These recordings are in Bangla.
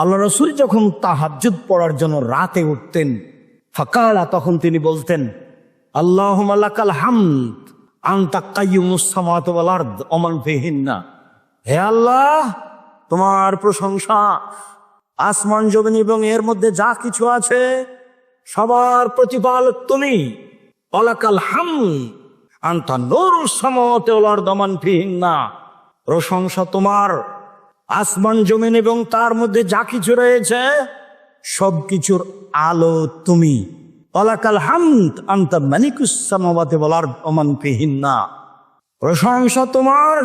আল্লাহ রসুল যখন তাহাজ্জুদ পড়ার জন্য রাতে উঠতেন, ফাকালা তখন তিনি বলতেন আল্লাহ মালাকাল হামদ হে আল্লাহ, তোমার প্রশংসা, আসমান, জমিন এবং এর মধ্যে যা কিছু আছে, সবার প্রতিপালক তুমি। অলাকাল হাম আন্তা নোর সামাওয়াতি ওয়াল আরদ ফিহিন্না। প্রশংসা তোমার। আসমান, জমিন এবং তার মধ্যে যা কিছু রয়েছে, সবকিছুর আলো তুমি। অলাকাল হামদ আন্তা মানিকুস সামাওয়াতি ওয়াল আরদ ওমান প্রশংসা তোমার।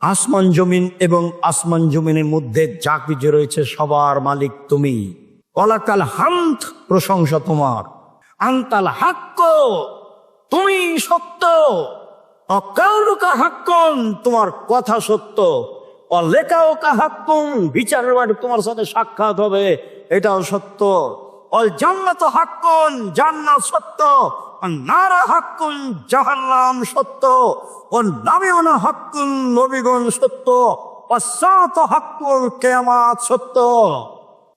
আসমান, জমিন এবং আসমান, জমিনের মধ্যে যা কিছু রয়েছে, সবার মালিক তুমি। অলাকাল হামদ প্রশংসা তোমার। আন্তাল হাক্ক তুমি সত্য। অকালুকা হাক্কন, তোমার কথা সত্য। অলেকাও কাহাক্কুন বিচারের মাঠে তোমার সাথে সাক্ষাৎ হবে, এটাও সত্য। অল জান্নাত হাক্কুন, জান্নাত সত্য। নারা হাক্কুন, জাহান্নাম সত্য। ও নামিওনা হাক্কুন, নবীগণ সত্য। অসাত হাক্কুন কেয়ামাত সত্য।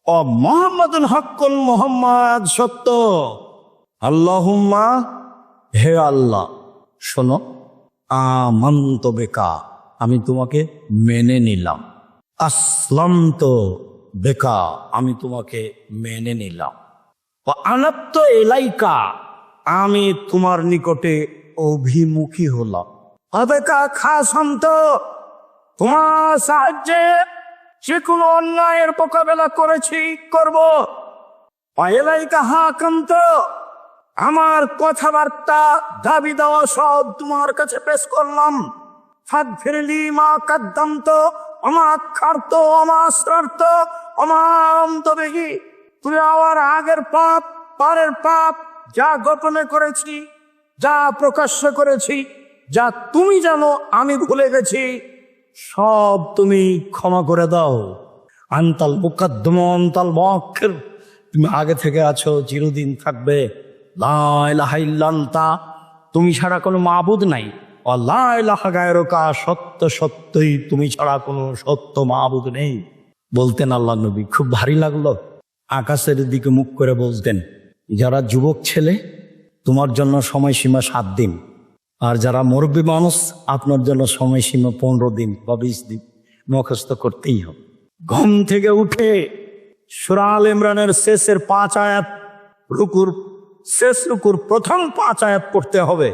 ও মোহাম্মদুল হাক্কুন মোহাম্মদ সত্য। আল্লাহুম্মা, হে আল্লাহ, শোনো, আমন্ত বেকা। আমি তোমাকে মেনে নিলাম। আসলাম তো বেকা, আমি তোমাকে মেনে নিলাম। আনাপ্ত এলাইকা আমি তোমার নিকটে অভিমুখী হলাম। অবেকা খাসন্ত তোমার সাহায্যে যে কোনো অন্যায়ের মোকাবেলা করেছি, করব। এলাইকা হাকান্ত আমার কথাবার্তা দাবি দেওয়া সব তোমার কাছে পেশ করলাম। ফাঁক ফিরলি, মা কাদ্দান্ত আমা খার্ত আমা শ্রার্থ অমান্ত বেগি তুমি আমার আগের পাপ, পারের পাপ যা গোপনে করেছি, যা প্রকাশ্য করেছি, যা তুমি জানো আমি ভুলে গেছি, সব তুমি ক্ষমা করে দাও। আন্তাল মুকাদ্দম অন্তাল মক্ষের তুমি আগে থেকে আছো, চিরদিন থাকবে। লাইলাহাইল্লান্তা তুমি ছাড়া কোনো মাবুদ নাই। সত্য সত্যই, তুমি ছাড়া কোনো সত্য মাবুদ নেই। বলতেন আল্লাহ নবী, খুব ভারী লাগল। আকাশের দিকে মুখ করে বলতেন, যারা যুবক ছেলে, তোমার জন্য সময়সীমা সাত দিন। আর যারা মুরব্বী মানুষ, আপনার জন্য সময়সীমা পনেরো দিন বা বিশ দিন। মুখস্থ করতেই হবে। ঘুম থেকে উঠে সুরাল ইমরানের শেষের পাঁচ আয়াত, রুকুর শেষ রুকুর প্রথম পাঁচ আয়াত পড়তে হবে।